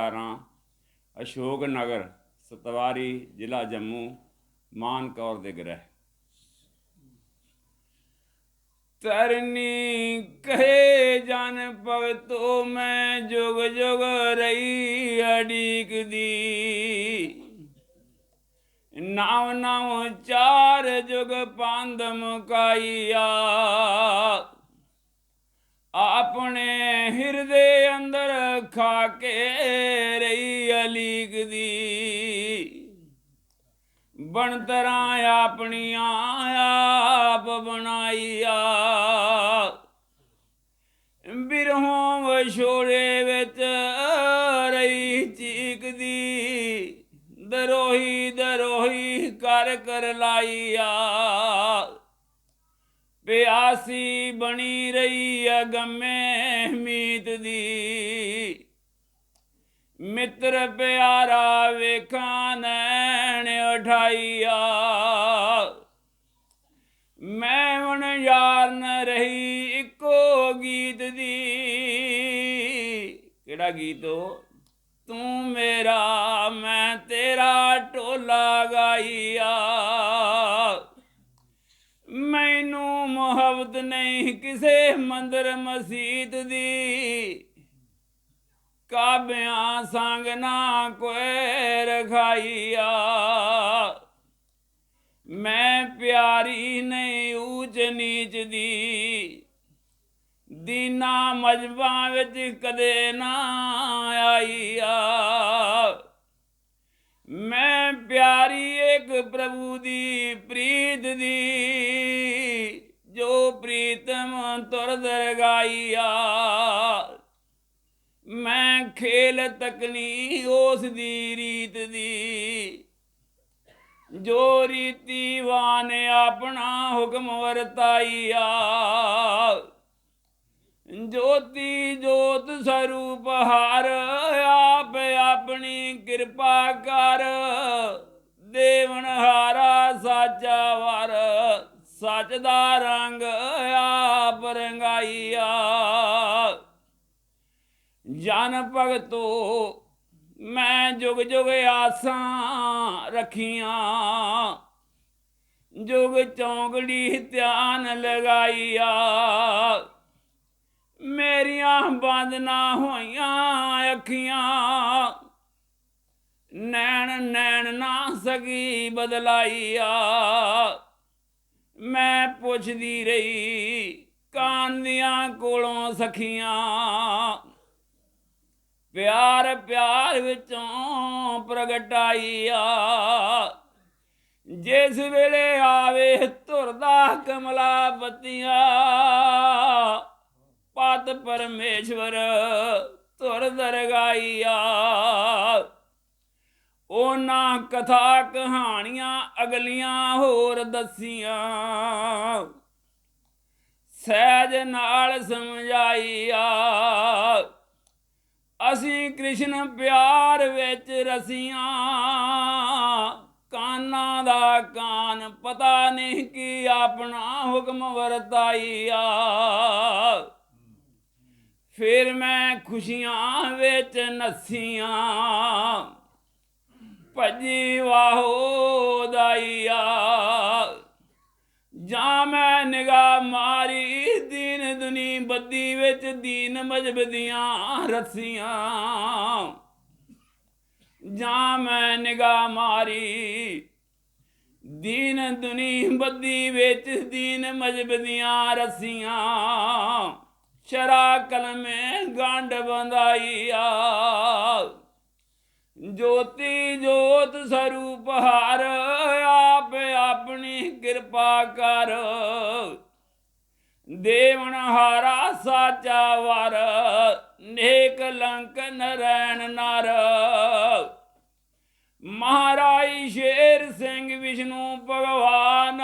11 ਅਸ਼ੋਕ ਨਗਰ ਸਤਵਾਰੀ, ਜ਼ਿਲ੍ਹਾ ਜੰਮੂ, ਮਾਨ ਕੌਰ ਦੇ ਗ੍ਰਹਿ। ਤਰਨੀ ਕਹੇ, ਜਨ ਭਗਤੋ ਮੈਂ ਜੁਗ ਜੁਗ ਰਹੀ ਅੜੀਕਦੀ ਨਾਮ ਨਾਮ ਚਾਰ ਜੁਗ ਪੰਧ ਮੁਕਾਈਆ। ਆਪਣੇ ਹਿਰਦੇ ਅੰਦਰ ਖਾ ਕੇ ਰਹੀ ਅਲੀਕ ਦੀ। ਬਣਤਰਾਂ ਆਪਣੀਆਂ ਆਪ ਬਣਾਈਆ ਬਿਰਹੋਂ ਵਿਛੋੜੇ ਵਿੱਚ ਰਹੀ ਚੀਕਦੀ ਦਰੋਹੀ ਦਰੋਹੀ ਕਰ ਕਰ ਲਾਈਆ ਪਿਆਸੀ ਬਣੀ ਰਹੀ ਅਗਮੇ ਮੀਤ ਦੀ। ਮਿੱਤਰ ਪਿਆਰਾ ਵੇਖਾਂ ਨੈਣ ਉਠਾਈਆ ਮੈਂ ਹੁਣ ਯਾਰ ਨ ਰਹੀ ਇੱਕੋ ਗੀਤ ਦੀ। ਕਿਹੜਾ ਗੀਤ ਉਹ? ਤੂੰ ਮੇਰਾ, ਮੈਂ ਤੇਰਾ ਢੋਲਾ ਕਿਸੇ ਮੰਦਰ ਮਸਜਿਦ ਦੀ। ਕਾਬਿਆਂ ਸੰਗ ਨਾ ਕੋਈ ਰਖਾਈਆ। ਮੈਂ ਪਿਆਰੀ ਨਹੀਂ ਊਚ ਨੀਚ ਦੀ। ਦੀਨਾ ਮਜਬਾਂ ਵਿੱਚ ਕਦੇ ਨਾ ਆਈਆ। ਮੈਂ ਪਿਆਰੀ ਇੱਕ ਪ੍ਰਭੂ ਦੀ, ਪ੍ਰੀਤ ਦੀ। ਤੁਰ ਦਰਗਾਈਆ ਮੈਂ ਖੇਲ ਤਕਨੀ ਉਸ ਦੀ ਰੀਤ ਦੀ। ਜੋ ਰੀਤੀ ਵਾਨ ਆਪਣਾ ਹੁਕਮ ਵਰਤਾਈਆ। ਜੋਤੀ ਜੋਤ ਸਰੂਪ ਹਰ ਆਪ ਆਪਣੀ ਕਿਰਪਾ ਕਰ। ਦੇਵਨ ਹਾਰਾ ਸਾਚਾ ਵਰ, ਸੱਚ ਦਾ ਰੰਗ ਆ ਰੰਗਾਈਆ ਜਨ ਭਗਤੋ, ਮੈਂ ਜੁਗ ਜੁਗ ਆਸਾਂ ਰੱਖੀਆਂ। ਜੁਗ ਚੌਂਕੜੀ ਧਿਆਨ ਲਗਾਈਆ। ਮੇਰੀਆਂ ਬੰਦ ਨਾ ਹੋਈਆਂ ਅੱਖੀਆਂ। ਨੈਣ ਨੈਣ ਨਾ ਸਕੀ ਬਦਲਾਈਆ। ਮੈਂ ਪੁੱਛਦੀ ਰਹੀ ਕਾਨ ਕੋਲੋਂ ਸਖੀਆਂ। ਪਿਆਰ ਪਿਆਰ ਵਿੱਚੋਂ ਪ੍ਰਗਟਾਈਆ ਜਿਸ ਵੇਲੇ ਆਵੇ ਧੁਰਦਾ ਕਮਲਾ ਬੱਤੀਆਂ ਪਤ ਪਰਮੇਸ਼ਵਰ ਧੁਰ ਦਰਗਾਈਆ। ਉਹਨਾਂ ਕਥਾ ਕਹਾਣੀਆਂ ਅਗਲੀਆਂ ਹੋਰ ਦਸੀਆਂ। ਸਹਿਜ ਨਾਲ ਸਮਝਾਈਆ ਅਸੀਂ ਕ੍ਰਿਸ਼ਨ ਪਿਆਰ ਵਿੱਚ ਰਸੀਆਂ, ਕਾਨਾਂ ਦਾ ਕਾਨ ਪਤਾ ਨਹੀਂ ਕਿ ਆਪਣਾ ਹੁਕਮ ਵਰਤਾਈਆ ਫਿਰ ਮੈਂ ਖੁਸ਼ੀਆਂ ਵਿੱਚ ਨਸੀਆਂ, ਭੱਜੀ ਵਾਹੋ ਦਾਈਆ ਜਾਂ ਮੈਂ ਨਿਗਾਹ ਮਾਰੀ ਦੀਨ ਦੁਨੀ ਬੱਦੀ ਵਿੱਚ ਦੀਨ ਮਜਬਦੀਆਂ ਰੱਸੀਆਂ। ਜਾਂ ਮੈਂ ਨਿਗਾਹ ਮਾਰੀ, ਦੀਨ ਦੁਨੀ ਬੱਦੀ ਵਿੱਚ ਦੀਨ ਮਜਬਦੀਆਂ ਰੱਸੀਆਂ। ਸ਼ਰਾ ਕਲਮੇ ਗੰਢ ਬੰਦਾਈਆ ਜੋਤੀ ਜੋਤ ਸਰੂਪ ਹਰ, ਆਪ ਆਪਣੀ ਕਿਰਪਾ ਕਰ। ਦੇਵਨ ਹਾਰਾ ਸਾਚਾ ਵਰ, ਨੇਕ ਲੰਕ ਨਰੈਣ ਨਰ। ਮਹਾਰਾਜ ਸ਼ੇਰ ਸਿੰਘ ਵਿਸ਼ਨੂੰ ਭਗਵਾਨ,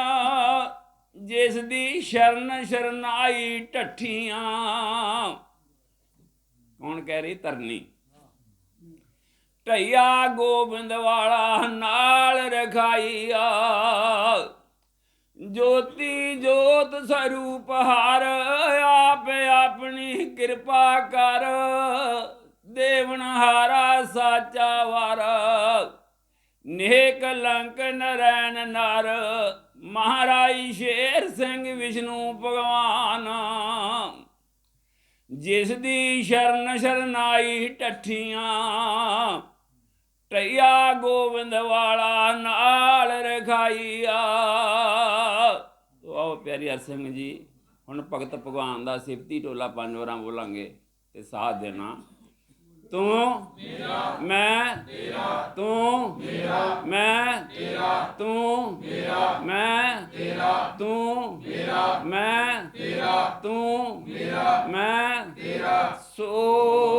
ਜਿਸ ਦੀ ਸ਼ਰਨ ਸ਼ਰਨਾਈ ਟੱਠੀਆਂ ਕੌਣ ਕਹਿ ਰਹੀ? ਤਰਨੀ ਢਈਆ ਗੋਬਿੰਦ ਵਾਲਾ ਨਾਲ ਰਖਾਈਆ। ਜੋਤੀ ਜੋਤ ਸਰੂਪ ਹਰ, ਆਪ ਆਪਣੀ ਕਿਰਪਾ ਕਰ। ਦੇਵਨਹਾਰਾ ਸਾਚਾ ਵਾਰ। ਨੇਕ ਲੰਕ ਨਰੈਣ ਨਰ ਮਹਾਰਾਜ ਸ਼ੇਰ ਸਿੰਘ ਵਿਸ਼ਨੂੰ ਭਗਵਾਨ। ਜਿਸ ਦੀ ਸ਼ਰਨ ਸ਼ਰਨਾਈ ਟੱਠੀਆਂ, ਟਈਆ ਗੋਬਿੰਦ ਵਾਲਾ ਨਾਲ ਰਖਾਈਆ। ਆਓ ਪਿਆਰੀ ਹਰ ਸਿੰਘ ਜੀ, ਹੁਣ ਭਗਤ ਭਗਵਾਨ ਦਾ ਸਿਫਤੀ ਟੋਲਾ ਪੰਜ ਵਾਰਾਂ ਬੋਲਾਂਗੇ ਤੇ ਸਾਥ ਦੇਣਾ। ਤੂੰ ਮੇਰਾ ਮੈਂ ਤੇਰਾ ਤੂੰ ਮੇਰਾ ਮੈਂ ਤੇਰਾ ਤੂੰ ਮੇਰਾ ਮੈਂ ਤੇਰਾ ਤੂੰ ਮੇਰਾ ਮੈਂ ਤੇਰਾ ਤੂੰ ਮੇਰਾ ਮੈਂ ਤੇਰਾ ਸੋ